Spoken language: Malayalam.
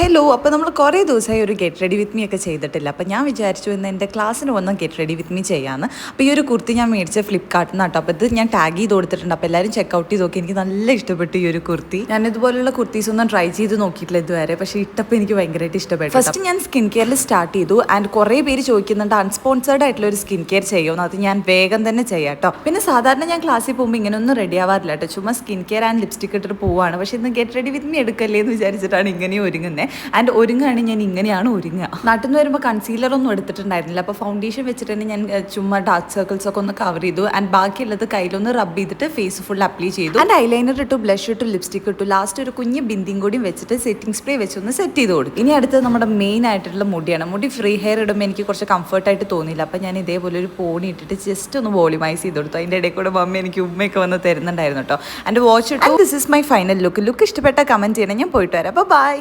ഹലോ അപ്പോൾ നമ്മൾ കുറേ ദിവസമായി ഒരു ഗെറ്റ് റെഡി വിത്ത് മീ ഒക്കെ ചെയ്തിട്ടില്ല. അപ്പോൾ ഞാൻ വിചാരിച്ചു ഇന്ന് എന്റെ ക്ലാസ്സിന് വന്ന് ഗെറ്റ് റെഡി വിത്ത് മീ ചെയ്യാമെന്ന് അപ്പോൾ ഈ ഒരു കുർത്തി ഞാൻ മേടിച്ച ഫ്ലിപ്കാർട്ടിൽ നിന്ന് കേട്ടോ അപ്പോൾ ഇത് ഞാൻ ടാഗ് ചെയ്ത് കൊടുത്തിട്ടുണ്ട്. അപ്പോൾ എല്ലാവരും ചെക്കൗട്ട് ചെയ്ത് നോക്കി. എനിക്ക് നല്ല ഇഷ്ടപ്പെട്ടു ഈ ഒരു കുർത്തി. ഞാൻ ഇതുപോലുള്ള കുർത്തീസ് ഒന്നും ട്രൈ ചെയ്ത് നോക്കിയിട്ടില്ല ഇതുവരെ. പക്ഷേ ഇട്ടപ്പോൾ എനിക്ക് ഭയങ്കരമായിട്ട് ഇഷ്ടപ്പെട്ടു ഫസ്റ്റ് ഞാൻ സ്കിൻ കെയറിൽ സ്റ്റാർട്ട് ചെയ്തു. ആൻഡ് കുറേ പേര് ചോദിക്കുന്നുണ്ട് അൺസ്പോൺസേർഡ് ആയിട്ടുള്ള ഒരു സ്കിൻ കെയർ ചെയ്യുമെന്ന് അത് ഞാൻ വേഗം തന്നെ ചെയ്യാം കേട്ടോ. പിന്നെ സാധാരണ ഞാൻ ക്ലാസ്സിൽ പോകുമ്പോൾ ഇങ്ങനെയൊന്നും റെഡി ആവാറില്ല കേട്ടോ. ചുമ്മാ സ്കിൻ കെയർ ആൻഡ് ലിപ്സ്റ്റിക് ഇട്ടിട്ട് പോവാണ്. പക്ഷേ ഇന്ന് ഗെറ്റ് റെഡി വിത്ത് മീ എടുക്കല്ലേ എന്ന് വിചാരിച്ചിട്ടാണ് ഇങ്ങനെ ഒരുങ്ങുന്നത് ആൻഡ് ഒരുങ്ങുകയാണെങ്കിൽ ഞാൻ ഇങ്ങനെയാണ് ഒരുങ്ങുക. നാട്ടിൽ നിന്ന് വരുമ്പോൾ കൺസീലർ ഒന്നും എടുത്തിട്ടുണ്ടായിരുന്നില്ല. അപ്പോൾ ഫൗണ്ടേഷൻ വെച്ചിട്ട് തന്നെ ഞാൻ ചുമ്മാ ഡാർക്ക് സർക്കിൾസ് ഒക്കെ ഒന്ന് കവർ ചെയ്തു. ആൻഡ് ബാക്കിയുള്ളത് കയ്യിലൊന്ന് റബ്ബ് ചെയ്തിട്ട് ഫേസ് ഫുൾ അപ്ലൈ ചെയ്തു. ആൻഡ് ഐലൈനർ ഇട്ടു ബ്ലഷ് ഇട്ടു ലിപ്സ്റ്റിക് ഇട്ടു. ലാസ്റ്റ് ഒരു കുഞ്ഞ് ബിന്ദിയും കൂടിയും വെച്ചിട്ട് സെറ്റിംഗ് സ്പ്രേ വെച്ചൊന്ന് സെറ്റ് ചെയ്ത് കൊടുക്കും ഇനി അടുത്തത് നമ്മുടെ മെയിൻ ആയിട്ടുള്ള മുടിയാണ്. മുടി ഫ്രീ ഹെയർ ഇടുമ്പോൾ എനിക്ക് കുറച്ച് കംഫർട്ടായിട്ട് തോന്നിയില്ല. അപ്പോൾ ഞാൻ ഇതേപോലെ ഒരു പോണി ഇട്ടിട്ട് ജസ്റ്റ് ഒന്ന് വോളിമൈസ് ചെയ്ത് കൊടുത്തു. അതിന്റെ ഇടയിൽ കൂടെ മമ്മി എനിക്ക് ഉമ്മയൊക്കെ വന്ന് തരുന്നുണ്ടായിരുന്നു കേട്ടോ. എന്റെ വാച്ച് ഇട്ടു. This is my final look look ഇഷ്ടപ്പെട്ട കമന്റ് ചെയ്യണം. ഞാൻ പോയിട്ട് വരാം. അപ്പോൾ ബൈ